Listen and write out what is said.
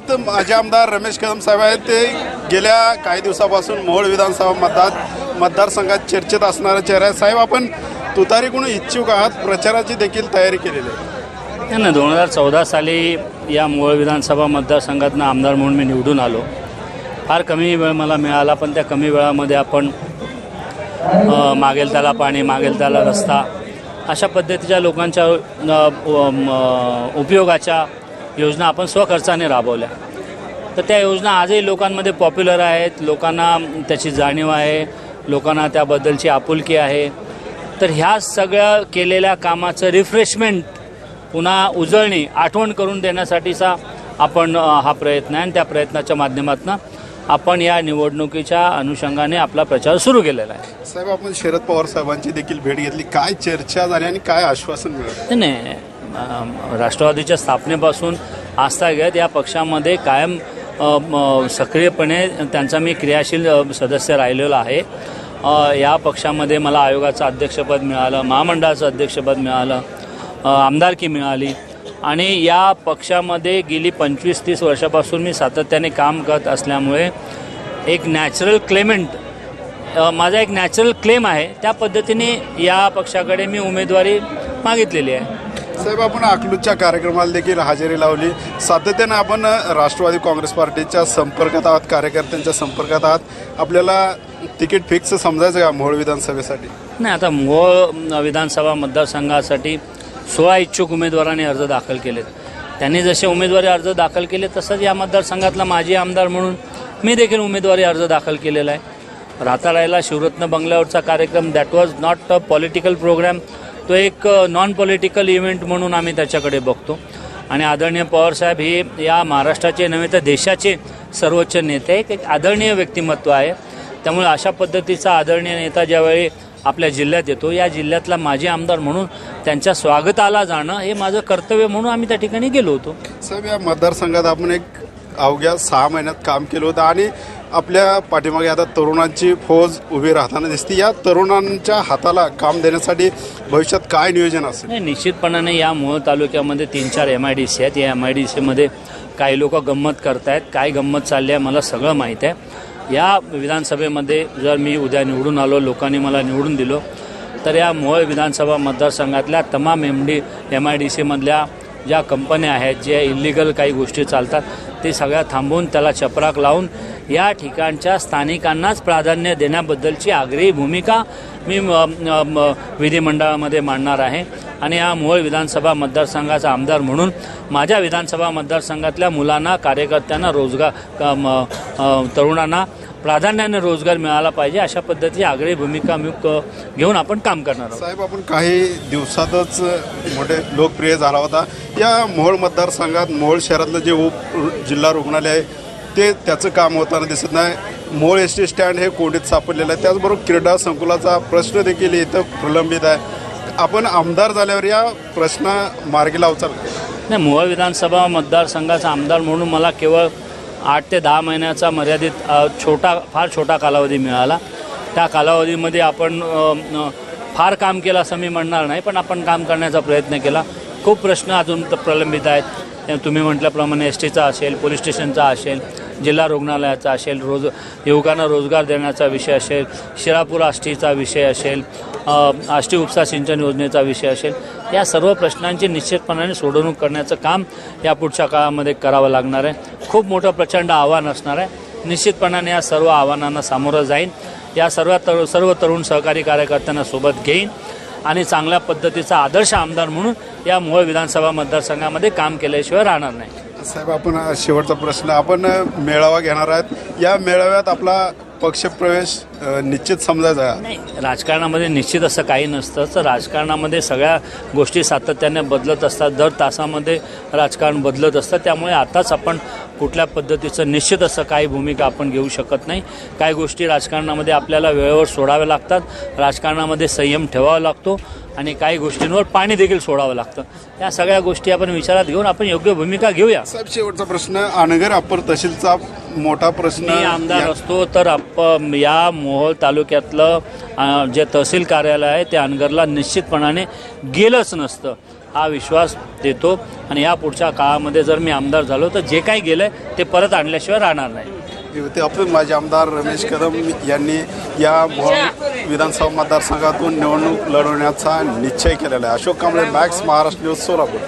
तर माजी आमदार रमेश कदम साहेब आहेत ते गेल्या काही दिवसापासून मोहोळ विधानसभा मतदार मतदारसंघात चर्चेत असणारा चेहरा आहे साहेब आपण तुतारीकडून इच्छुक आहात प्रचाराची देखील तयारी केलेली आहे. नाही दोन हजार चौदा साली या मोहोळ विधानसभा मतदारसंघातनं आमदार म्हणून मी निवडून आलो. फार कमी वेळ मला मिळाला पण त्या कमी वेळामध्ये आपण मागेल त्याला पाणी मागेल त्याला रस्ता अशा पद्धतीच्या लोकांच्या उपयोगाच्या योजना आपण स्वखर्चाने राबवल्या. तर त्या योजना आजही लोकांमध्ये पॉप्युलर आहेत. लोकांना त्याची जाणीव आहे. लोकांना त्याबद्दलची आपुलकी आहे. तर ह्या सगळ्या केलेल्या कामाचं रिफ्रेशमेंट पुन्हा उजळणी आठवण करून देण्यासाठीचा आपण हा प्रयत्न आहे. आणि त्या प्रयत्नाच्या माध्यमातून आपण या निवडणुकीच्या अनुषंगाने आपला प्रचार सुरू केलेला आहे. साहेब आपण शरद पवार साहेबांची देखील भेट घेतली. काय चर्चा झाली आणि काय आश्वासन मिळालं? नाही, राष्ट्रवादीच्या स्थापनेपासून आस्थागत या पक्षामध्ये कायम सक्रियपणे त्यांचा मी क्रियाशील सदस्य राहिलेलो आहे. या पक्षामध्ये मला आयोगाचं अध्यक्षपद मिळालं महामंडळाचं अध्यक्षपद मिळालं आमदारकी मिळाली. आणि या पक्षामध्ये गेली पंचवीस तीस वर्षापासून मी सातत्याने काम करत असल्यामुळे एक नॅचरल क्लेमेंट माझा एक नॅचरल क्लेम आहे. त्या पद्धतीने या पक्षाकडे मी उमेदवारी मागितलेली आहे. साहेब आपण अकलूजच्या कार्यक्रमाला देखील हजेरी लावली. सातत्यानं आपण राष्ट्रवादी काँग्रेस पार्टीच्या संपर्कात आहात कार्यकर्त्यांच्या संपर्कात आहात. आपल्याला तिकीट फिक्स समजायचं का मोहोळ विधानसभेसाठी? नाही आता मोहोळ विधानसभा मतदारसंघासाठी सोळा इच्छुक उमेदवारांनी अर्ज दाखल केलेत. त्यांनी जसे उमेदवारी अर्ज दाखल केले तसंच या मतदारसंघातला माजी आमदार म्हणून मी देखील उमेदवारी अर्ज दाखल केलेला आहे. रातारायला शिवरत्न बंगल्यावरचा कार्यक्रम that was not a political program तो एक नॉन पॉलिटिकल इव्हेंट म्हणून आम्ही त्याच्याकडे बघतो. आणि आदरणीय पवारसाहेब हे या महाराष्ट्राचे नव्हे तर देशाचे सर्वोच्च नेते एक आदरणीय व्यक्तिमत्व आहे. त्यामुळे अशा पद्धतीचा आदरणीय नेता ज्यावेळी आपल्या जिल्ह्यात येतो या जिल्ह्यातला माजी आमदार म्हणून त्यांच्या स्वागताला जाणं हे माझं कर्तव्य म्हणून आम्ही त्या ठिकाणी गेलो होतो. साहेब या मतदारसंघात आपण एक अवघ्या सहा महिन्यात काम केलं होतं आणि आपल्या पाठीमागे आता तरुणांची फौज उभी राहताना दिसते. या तरुणांच्या हाताला काम देण्यासाठी भविष्यात काय नियोजन असेल? नाही निश्चितपणाने या मोहोळ तालुक्यामध्ये तीन चार एम आय डी सी आहेत. या एम आय डी सीमध्ये काही लोक गंमत करतायत. काय गंमत चालली आहे मला सगळं माहीत आहे. या विधानसभेमध्ये जर मी उद्या निवडून आलो लोकांनी मला निवडून दिलो तर या मोहोळ विधानसभा मतदारसंघातल्या तमाम M D M I D सीमधल्या ज्या कंपन्या आहेत ज्या इल्लिगल काही गोष्टी चालतात ते सगळ्या थांबवून त्याला चपराक लावून या ठिकाणच्या स्थानिकांनाच प्राधान्य देण्याबद्दलची आग्रही भूमिका मी विधिमंडळामध्ये मांडणार आहे. आणि या मोहोळ विधानसभा मतदारसंघाचा आमदार म्हणून माझ्या विधानसभा मतदारसंघातल्या मुलांना कार्यकर्त्यांना रोजगार म- तरुणांना प्राधान्याने रोजगार मिळाला पाहिजे अशा पद्धतीची आग्रही भूमिका घेऊन आपण काम करणार आहोत. साहेब आपण काही दिवसातच मोठे लोकप्रिय झाला होता. या मोहोळ मतदारसंघात मोहोळ शहरातलं जे उप जिल्हा रुग्णालय आहे ते त्याचं काम होताना दिसत नाही. मोहोळ एस टी स्टँड हे कोंडीत सापडलेलं आहे. त्याचबरोबर क्रीडा संकुलाचा प्रश्न देखील इथं प्रलंबित आहे. आपण आमदार झाल्यावर या प्रश्न मार्गी लावचाल नाही मोहोळ विधानसभा मतदारसंघाचा आमदार म्हणून मला केवळ आठ ते दहा महिन्याचा मर्यादित छोटा फार छोटा कालावधी मिळाला. त्या कालावधीमध्ये आपण फार काम केलं असं मी म्हणणार नाही पण आपण काम करण्याचा प्रयत्न केला. खूप प्रश्न अजून प्रलंबित आहेत. तुम्ही म्हटल्याप्रमाणे एस टीचा असेल पोलीस स्टेशनचा असेल जिल्हा रुग्णालयाचा असेल रोज युवकांना रोजगार देण्याचा विषय असेल शिरापूर आष्टीचा विषय असेल आष्टी उपसा सिंचन योजनेचा विषय असेल या सर्व प्रश्नांची निश्चितपणाने सोडवणूक करण्याचं काम या पुढच्या काळामध्ये करावं लागणार आहे. खूप मोठं प्रचंड आव्हान असणार आहे. निश्चितपणाने या सर्व आव्हानांना सामोरं जाईन. या सर्व तर सर्व तरुण सहकारी कार्यकर्त्यांना सोबत घेईन आणि चांगल्या पद्धतीचा आदर्श आमदार म्हणून या मोहोळ विधानसभा मतदारसंघामध्ये काम केल्याशिवाय राहणार नाही. साहेब आपण शेवटचा प्रश्न आपण मेळावा घेणार आहात. या मेळाव्यात आपला पक्षप्रवेश निश्चित समजायचा नाही राजकारणामध्ये निश्चित असं काही नसतं. तर राजकारणामध्ये सगळ्या गोष्टी सातत्याने बदलत असतात. दर तासामध्ये राजकारण बदलत असतं. त्यामुळे आताच आपण कुठल्या पद्धतीचं निश्चित असं काही भूमिका आपण घेऊ शकत नाही. काही गोष्टी राजकारणामध्ये आपल्याला वेळेवर सोडाव्या लागतात. राजकारणामध्ये संयम ठेवावा लागतो आणि काही गोष्टींवर पाणी देखील सोडावं लागतं. या सगळ्या गोष्टी आपण विचारात घेऊन आपण योग्य भूमिका घेऊया. साहेब शेवटचा प्रश्न. अनगर अप्पर तहसीलचा मोठा प्रश्न मी आमदार असतो तर आप या मोहोळ तालुक्यातलं अ, जे तहसील कार्यालय आहे ते अनगरला निश्चितपणाने गेलंच नसतं. हा विश्वास देतो. आणि या पुढच्या काळामध्ये जर मी आमदार झालो तर जे काही गेलं ते परत आणल्याशिवाय राहणार नाही. ते आपण माजी आमदार रमेश कदम यांनी या विधानसभा मतदारसंघातून निवडणूक लढवण्याचा निश्चय केलेला आहे. Ashok Kamble Max Maharashtra news Solapur.